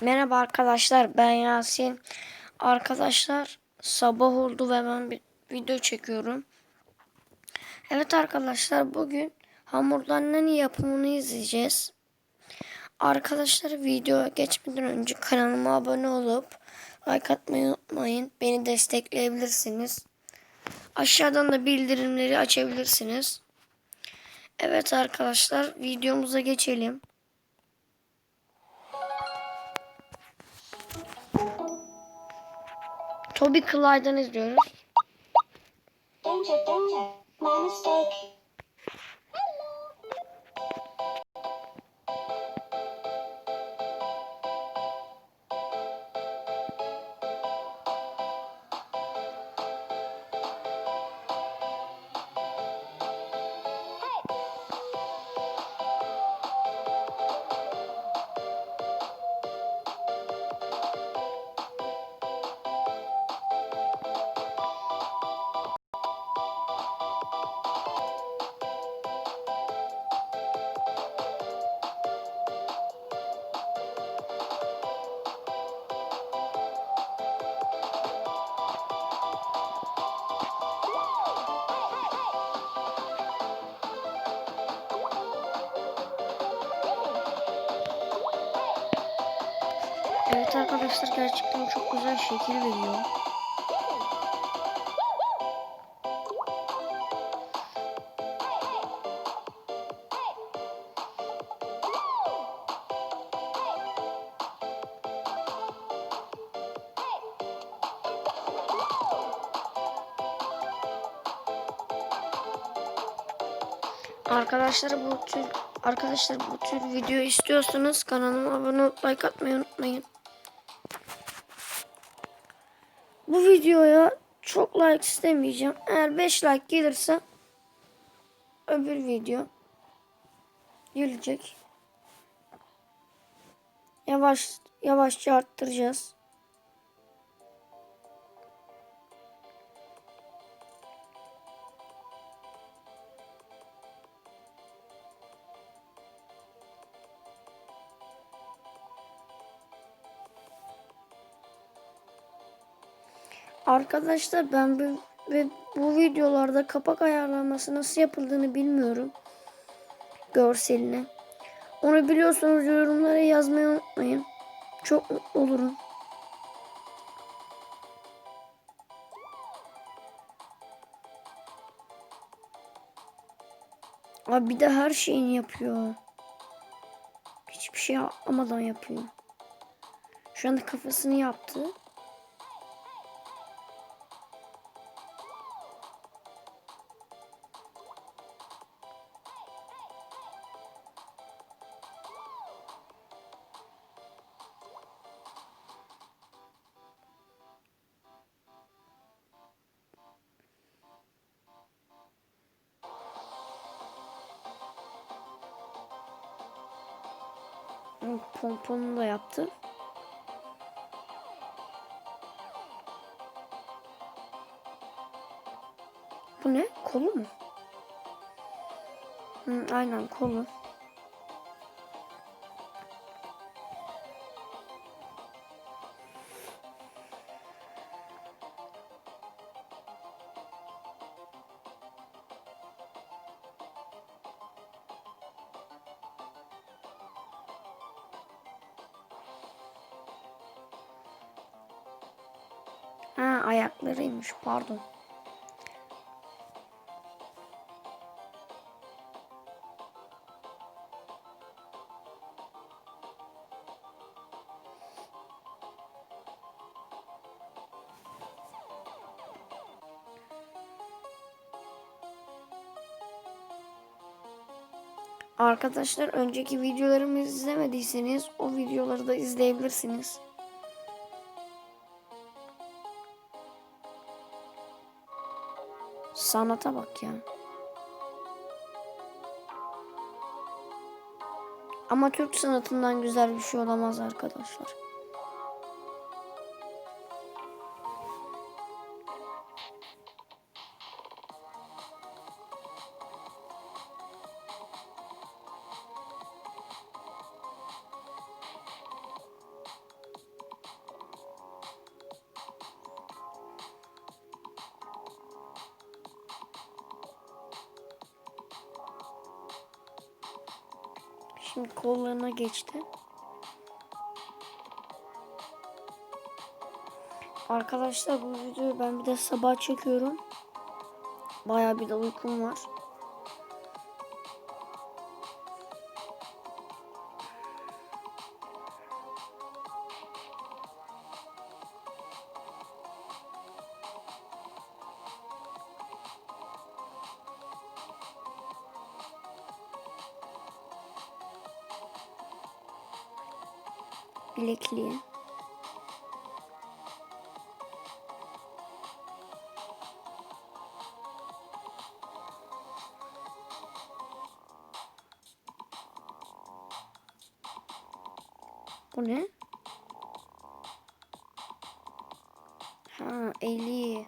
Merhaba arkadaşlar ben Yasin. Arkadaşlar sabah oldu ve ben bir video çekiyorum. Evet arkadaşlar bugün hamurdan nani yapımını izleyeceğiz. Arkadaşlar video geçmeden önce kanalıma abone olup like atmayı unutmayın. Beni destekleyebilirsiniz. Aşağıdan da bildirimleri açabilirsiniz. Evet arkadaşlar videomuza geçelim. Toby Clyde'dan izliyoruz. Danger, danger. My mistake. Evet arkadaşlar gerçekten çok güzel şekil veriyor. Arkadaşlar bu tür arkadaşlar bu tür video istiyorsanız kanalıma abone olup like atmayı unutmayın. Bu videoya çok like istemeyeceğim. Eğer 5 like gelirse öbür video gelecek. Yavaş yavaşça arttıracağız. Arkadaşlar ben bu, ve bu videolarda kapak ayarlaması nasıl yapıldığını bilmiyorum. Görseline. Onu biliyorsanız yorumlara yazmayı unutmayın. Çok mutlu olurum. Abi bir de her şeyini yapıyor. Hiçbir şey yapmadan yapıyor. Şu anda kafasını yaptı. Pomponu da yaptı. Bu ne? Kolu mu? Hı, aynen kolu. Ha ayaklarıymış pardon. Arkadaşlar önceki videolarımı izlemediyseniz o videoları da izleyebilirsiniz. Sanata bak ya. Ama Türk sanatından güzel bir şey olamaz arkadaşlar. Şimdi kollarına geçti. Arkadaşlar bu videoyu ben bir de sabah çekiyorum. Bayağı bir de uykum var. Bilekliğe. Bu ne? Ha, eli.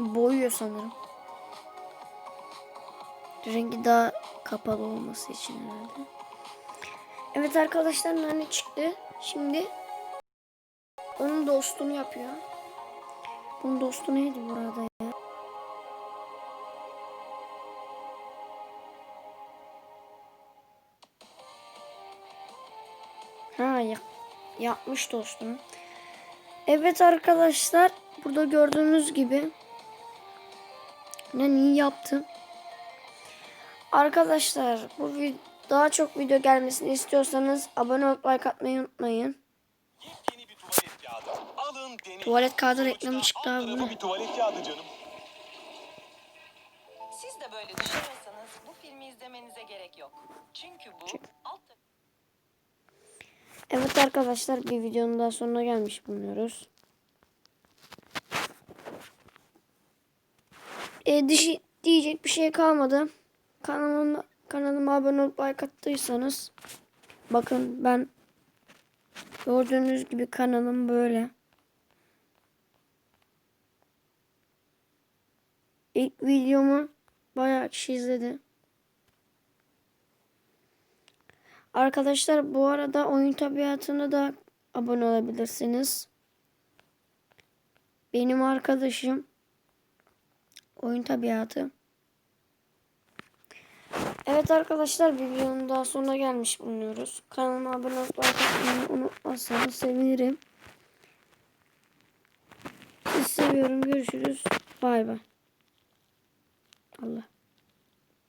Boyuyor sanırım. Rengi daha kapalı olması için herhalde. Evet arkadaşlar nane çıktı. Şimdi onun dostunu yapıyor. Bunun dostu neydi burada ya? Ha ya, yapmış dostunu. Evet arkadaşlar burada gördüğünüz gibi ben iyi yaptım. Arkadaşlar bu daha çok video gelmesini istiyorsanız abone olup like atmayı unutmayın. Tuvalet kağıdı. Alın deneyin. Tuvalet kağıdı Sonuçta reklamı çıktı abi, bu bir tuvalet kağıdı canım. Siz de böyle düşünüyorsanız bu filmi izlemenize gerek yok. Çünkü bu alt Evet arkadaşlar bir videonun daha sonuna gelmiş bulunuyoruz. E, dişi, diyecek bir şey kalmadı. Kanalıma, kanalıma abone olup like attıysanız bakın ben gördüğünüz gibi kanalım böyle. İlk videomu bayağı kişi izledi. Arkadaşlar bu arada oyun tabiatına da abone olabilirsiniz. Benim arkadaşım oyun tabiatı. Evet arkadaşlar bir videonun daha sonuna gelmiş bulunuyoruz. Kanalıma abone olup like unutmazsanız sevinirim. Sizi seviyorum. Görüşürüz. Bay bay. Allah.